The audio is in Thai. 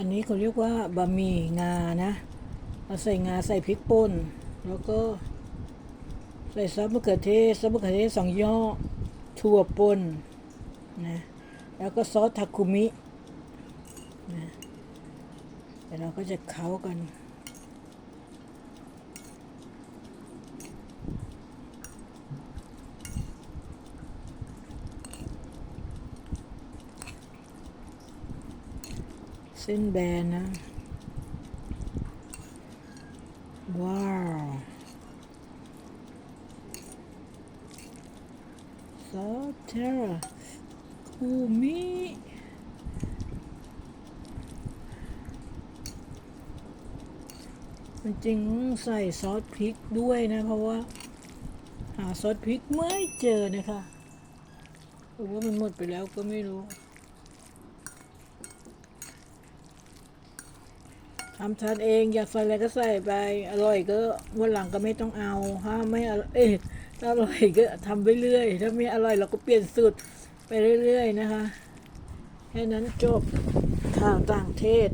อันนี้เขาเรียกว่าบะหมี่งานะเราใส่งาใส่พริกป่น แล้วก็ใส่ซอสมะเขือเทศซอสมะเขือเทศสองย่อถั่วป่นนะแล้วก็ซอสทาคุมินะเดี๋ยวเราก็จะเค้ากัน เส้นแบนนะ ว้าว ซอสเทราคูมิมันจริงต้องใส่ซอสพริกด้วยนะ เพราะว่า หาซอสพริกไม่เจอนะคะหรือว่ามันหมดไปแล้วก็ไม่รู้ ทำทานเองอยากใส่อะไรก็ใส่ไป อร่อยก็วันหลังก็ไม่ต้องเอาถ้าไม่อร่อยเอ๊ะถ้าอร่อยก็ทำไปเรื่อยถ้าไม่อร่อยเราก็เปลี่ยนสูตรไปเรื่อย ๆ นะคะ แค่นั้นจบข่าวต่างเทศ